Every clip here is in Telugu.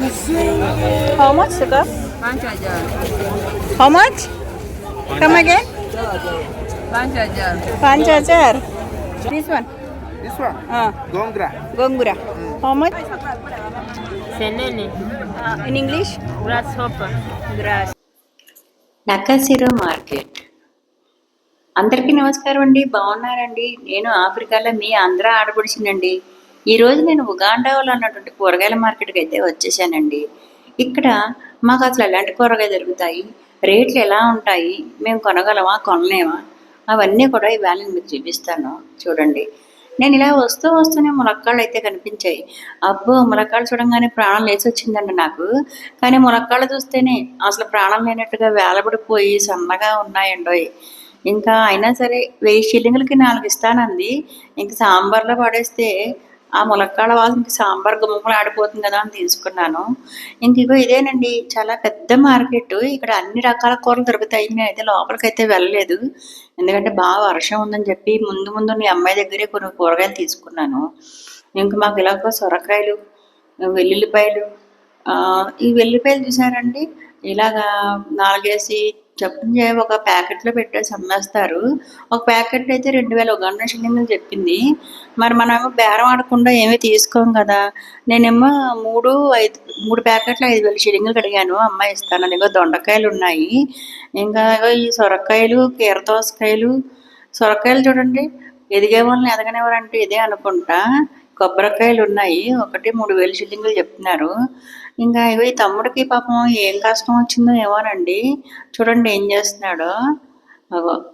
How much, Sika? How much? Come again? 5000. 5000. This one? This one? Uh. Gongura. Gongura. Mm. How much? Senene. Uh, in English? Grasshopper. Grass. నకాసిరో మార్కెట్ అందరికీ నమస్కారం అండి బాగున్నారండి నేను ఆఫ్రికాలో మీ ఆంధ్ర ఆడపడిచిందండి ఈరోజు నేను ఉగాండాలో ఉన్నటువంటి కూరగాయల మార్కెట్కి అయితే వచ్చేసానండి. ఇక్కడ మాకు అసలు ఎలాంటి కూరగాయలు దొరుకుతాయి? రేట్లు ఎలా ఉంటాయి? మేము కొనగలమా? కొనలేమా? అవన్నీ కూడా ఈవేళ మీకు చూపిస్తాను. చూడండి. నేను ఇలా వస్తూ వస్తూనే ములక్కాళ్ళు అయితే కనిపించాయి. అబ్బో! ములక్కాళ్ళు చూడంగానే ప్రాణం లేచి వచ్చిందండి నాకు. కానీ ములక్కాళ్ళు చూస్తేనే అసలు ప్రాణం లేనట్టుగా వేలబడిపోయి సన్నగా ఉన్నాయండోయ్ ఇంకా అయినా సరే వెయ్యి షిల్లింగులకి నాలుగు ఇస్తానంది. ఇంక సాంబార్లో పడేస్తే ఆ ములక్కాడ వాసనకి సాంబార్ గుమ్మలు ఆడిపోతుంది కదా అని తీసుకున్నాను. ఇంక ఇగో ఇదేనండి చాలా పెద్ద మార్కెట్. ఇక్కడ అన్ని రకాల కూరలు దొరుకుతాయి. నేనైతే లోపలికైతే వెళ్ళలేదు. ఎందుకంటే బాగా వర్షం ఉందని చెప్పి ముందు ముందు మీ అమ్మాయి దగ్గరే కొన్ని కూరగాయలు తీసుకున్నాను. ఇంక మాకు ఇలాగ సొరకాయలు వెల్లుల్లిపాయలు ఆ, ఈ వెల్లుల్లిపాయలు చూసారండి? ఇలాగా నాలుగేసి చెప్పండి ఒక ప్యాకెట్లో పెట్టేసి అమ్మేస్తారు. ఒక ప్యాకెట్ అయితే రెండు వేల ఒక గంట షిల్లింగ్లు చెప్పింది. మరి మనమేమో బేరం ఆడకుండా ఏమీ తీసుకోం కదా. నేనేమో మూడు ఐదు మూడు ప్యాకెట్లు ఐదు వేల షిల్లింగ్లు అడిగాను అమ్మాయి ఇస్తాను. ఇగో దొండకాయలు ఉన్నాయి. ఇంకా ఈ సొరకాయలు కీరదోసకాయలు సొరకాయలు చూడండి. ఎదిగే వాళ్ళని ఎదగనేవారంటే ఇదే అనుకుంటా. కొబ్బరికాయలు ఉన్నాయి. ఒకటి మూడు వేలు షిల్లింగులు చెప్తున్నారు ఇంకా ఇగో ఈ తమ్ముడికి పాపం ఏం కష్టం వచ్చిందో ఏమోనండి. చూడండి ఏం చేస్తున్నాడు.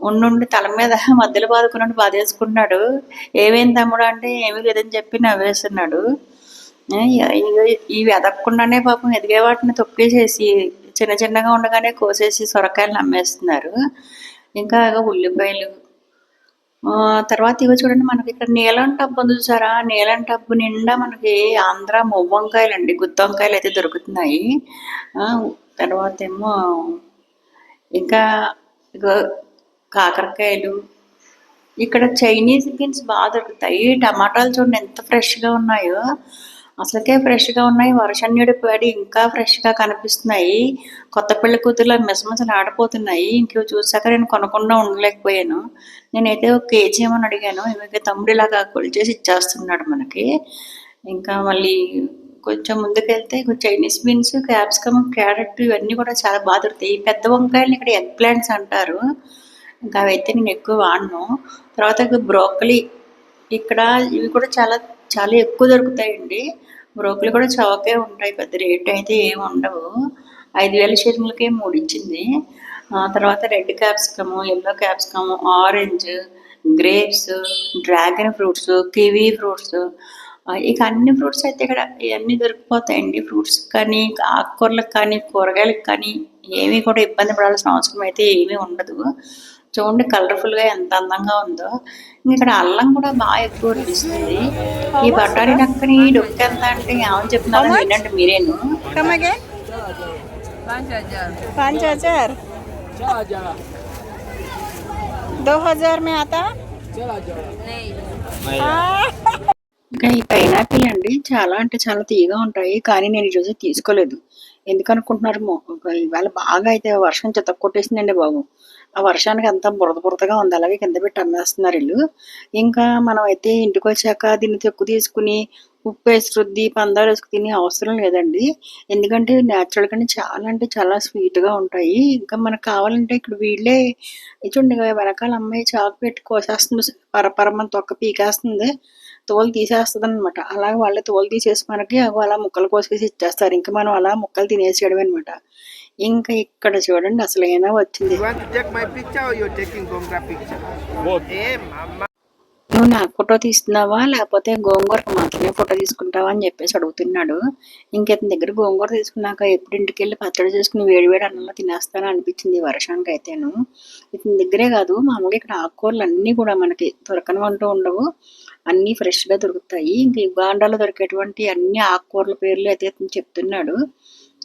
ఉండుండి తల మీద మధ్యలో బాదుకున్నట్టు బాధేసుకున్నాడు ఏమేం తమ్ముడు అంటే ఏమీ లేదని చెప్పి నవ్వేస్తున్నాడు. ఇవి ఎదగకుండానే పాపం ఎదిగే వాటిని తొక్కేసేసి చిన్న చిన్నగా ఉండగానే కోసేసి సొరకాయలు అమ్మేస్తున్నారు ఇంకా ఉల్లిపాయలు తర్వాత ఇవి చూడండి మనకి ఇక్కడ నీలం టబ్బు ఉంది చూసారా? నీలం టబ్బు నిండా మనకి ఆంధ్ర మువ్వంకాయలు అండి గుత్తొంకాయలు అయితే దొరుకుతున్నాయి. ఆ, తర్వాత ఏమో ఇంకా ఇగో కాకరకాయలు. ఇక్కడ చైనీస్ బీన్స్ బాగా దొరుకుతాయి. టమాటాలు చూడండి ఎంత ఫ్రెష్గా ఉన్నాయో. అసలుకే ఫ్రెష్గా ఉన్నాయి. వర్షం పడి ఇంకా ఫ్రెష్గా కనిపిస్తున్నాయి. కొత్త పెళ్ళి కూతుర్లో మిసమిసలు ఆడిపోతున్నాయి. ఇంక చూసాక నేను కొనకుండా ఉండలేకపోయాను. నేనైతే ఒక కేజీ ఏమని అడిగాను. ఇవి తమ్ముడు ఇలాగా కొలిచేసి ఇచ్చేస్తున్నాడు మనకి. ఇంకా మళ్ళీ కొంచెం ముందుకెళ్తే చైనీస్ బీన్స్ క్యాప్సికమ్ క్యారెట్ ఇవన్నీ కూడా చాలా బాగా దొరుకుతాయి. ఈ పెద్ద వంకాయలు ఇక్కడ ఎగ్ ప్లాంట్స్ అంటారు. ఇంకా అవైతే నేను ఎక్కువ వాడను. తర్వాత బ్రోకలీ. ఇక్కడ ఇవి కూడా చాలా చాలా ఎక్కువ దొరుకుతాయండి. బ్రోకులు కూడా చౌకే ఉంటాయి పెద్ద రేట్ అయితే ఏమి ఉండవు. ఐదు వేల చీరములకే మూడించింది ఆ తర్వాత red capsicum yellow capsicum orange grapes dragon fruits kiwi fruits. ఇక అన్ని ఫ్రూట్స్ అయితే ఇక్కడ ఇవన్నీ దొరికిపోతాయండి. ఫ్రూట్స్ కానీ ఆకుకూరలకు కానీ కూరగాయలకు కానీ ఏమీ కూడా ఇబ్బంది పడాల్సిన అవసరం అయితే ఏమీ ఉండదు. చూడండి కలర్ఫుల్గా ఎంత అందంగా ఉందో ఇంక ఇక్కడ అల్లం కూడా బాగా ఎక్కువ అనిపిస్తుంది ఈ బఠానీ నక్కని డొక్కు ఎంత అంటే ఏమని చెప్తున్నారో How much? వినండి మీరేను Come again? पाँच हजार Panch Hachar. दो हजार में आता नहीं हाँ। ఇంకా ఈ పైనాపిల్ అండి చాలా అంటే చాలా తీయగా ఉంటాయి కానీ నేను ఈరోజు తీసుకోలేదు ఎందుకు అనుకుంటున్నారు ఇవాళ బాగా అయితే వర్షం చెత్త కొట్టేసిందండి బాబు. ఆ వర్షానికి అంతా బురద బురదగా ఉంది. అలాగే కింద పెట్టి అమ్మేస్తున్నారు వీళ్ళు ఇంకా మనం అయితే ఇంటికి వచ్చాక దీన్ని తెక్కు తీసుకుని ఉప్పు వేసి రుద్ది పందాలు వేసుకు తినే అవసరం లేదండి. ఎందుకంటే న్యాచురల్ కానీ చాలా అంటే చాలా స్వీట్గా ఉంటాయి. ఇంకా మనకు కావాలంటే ఇక్కడ వీళ్ళే చూడండి వెనకాల అమ్మాయి చాకు పెట్టి కోసేస్తుంది. పరపరమని తొక్క పీకేస్తుంది. తోలు తీసేస్తుంది అనమాట అలాగే వాళ్ళే తోలు తీసేసి మనకి అగో అలా ముక్కలు కోసేసి ఇచ్చేస్తారు. ఇంకా మనం అలా ముక్కలు తినేసేయడం అనమాట ఇంకా ఇక్కడ చూడండి అసలు ఏనా వచ్చింది నువ్వు నాకు ఫోటో తీస్తున్నావా? లేకపోతే గోంగూరకు మాత్రమే ఫోటో తీసుకుంటావా? అని చెప్పేసి అడుగుతున్నాడు. ఇంకెతని దగ్గర గోంగూర తీసుకున్నాక ఎప్పుడు ఇంటికి వెళ్ళి పచ్చడి చేసుకుని వేడి వేడి అన్నంలో తినేస్తాను అనిపించింది వర్షానికి అయితేను. ఇతని దగ్గరే కాదు మామూలుగా ఇక్కడ ఆకుకూరలు అన్నీ కూడా మనకి దొరకని అంటూ ఉండవు. అన్నీ ఫ్రెష్గా దొరుకుతాయి. ఇంకా యుగాండాలో దొరికేటువంటి అన్ని ఆకుకూరల పేర్లు అయితే ఇతను చెప్తున్నాడు.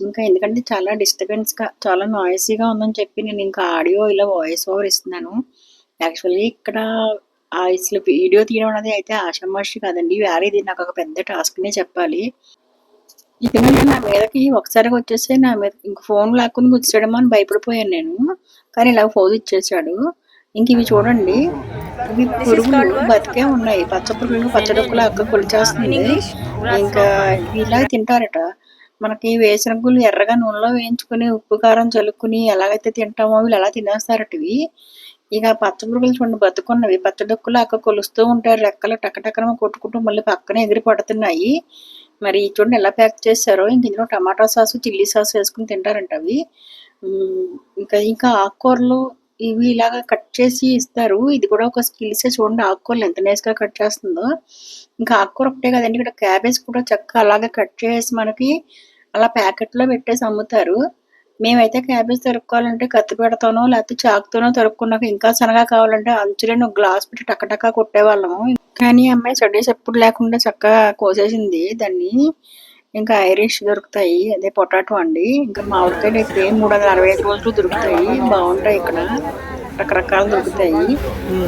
ఇంకా ఎందుకంటే చాలా డిస్టర్బెన్స్గా చాలా నాయిసీగా ఉందని చెప్పి నేను ఇంకా ఆడియో ఇలా వాయిస్ ఓవర్ ఇస్తున్నాను. యాక్చువల్లీ ఇక్కడ ఆ అసలు వీడియో తీయడం అనేది అయితే ఆషామాషి కాదండి. వేరే ఇది నాకు ఒక పెద్ద టాస్క్నే చెప్పాలి. ఇతను నా మీదకి ఒకసారిగా వచ్చేసి నా మీద ఇంక ఫోన్ లాక్కుని కూర్చోడమో అని భయపడిపోయాను నేను. కానీ ఇలా ఫోన్ ఇచ్చేసాడు. ఇంక ఇవి చూడండి. ఇవి పురుగులు బతికే ఉన్నాయి. పచ్చ పురుగులు పచ్చడొక్కులు అక్క కొలిచేస్తుంది. ఇంకా ఇలా తింటారట. మనకి వేసినగుళ్ళు ఎర్రగా నూనెలో వేయించుకుని ఉప్పు కారం చల్లుకుని ఎలాగైతే తింటామో వీళ్ళు అలా తినేస్తారట ఇవి. ఇక పచ్చ పురుగులు చూడండి బతుకున్నవి. పచ్చడొక్కులు అక్క కొలుస్తూ ఉంటారు రెక్కలు టకటకన కొట్టుకుంటూ మళ్ళీ పక్కనే ఎగిరి పడుతున్నాయి. మరి చూడండి ఎలా ప్యాక్ చేశారో. ఇంక ఇందులో టమాటా సాస్ చిల్లీ సాస్ వేసుకుని తింటారంట అవి. ఇంకా ఇంకా ఆకుకూరలు ఇవి ఇలాగా కట్ చేసి ఇస్తారు. ఇది కూడా ఒక స్కిల్సే చూడండి ఆకుకూరలు ఎంత నేస్గా కట్ చేస్తుందో. ఇంకా ఆకుకూర ఒకటే కదండి ఇక్కడ క్యాబేజ్ కూడా చక్కగా అలాగే కట్ చేసి మనకి అలా ప్యాకెట్లో పెట్టేసి అమ్ముతారు. మేమైతే క్యాబేజ్ తరుక్కోవాలంటే కత్తి పెడతానో లేకపోతే చాకుతోనో తరుక్కున్నాక ఇంకా సన్నగా కావాలంటే అంచులను నువ్వు గ్లాస్ పెట్టి టక్కటక్క కొట్టేవాళ్ళము. కానీ అమ్మాయి స్టడీస్ ఎప్పుడు లేకుండా చక్కగా కోసేసింది. దాన్ని ఇంకా ఐరిష్ దొరుకుతాయి అదే పొటాటో అండి. ఇంకా మామిడికాయలు అయితే మూడు వందల అరవై ఐదు రోజులు దొరుకుతాయి. బాగుంటాయి ఇక్కడ. రకరకాలు దొరుకుతాయి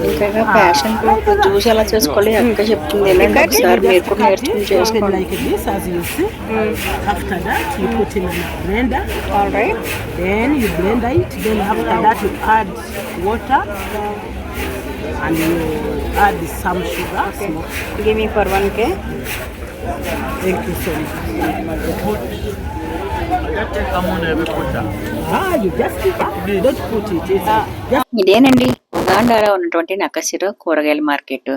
ఇంకా ప్యాషన్ జ్యూస్ ఎలా చేసుకోవాలి అక్క చెప్తుంది వెళ్ళండి ఒకసారి మీరు కూడా నేర్చుకుని Something చేసుకోండి like this, as you see. After that, you put in a blender. All right. Then you blend it. Then after that, you add water and you add some sugar. Small. Give me for one K Thank you so much. ఇదేనండి ఉగాండాలో ఉన్నటువంటి నకసిరో కూరగాయల మార్కెట్.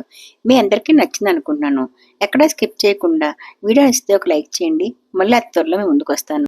మీ అందరికీ నచ్చింది అనుకుంటున్నాను. ఎక్కడ స్కిప్ చేయకుండా వీడియో ఇస్తే ఒక లైక్ చేయండి. మళ్ళీ అతి త్వరలో మేము ముందుకు వస్తాను.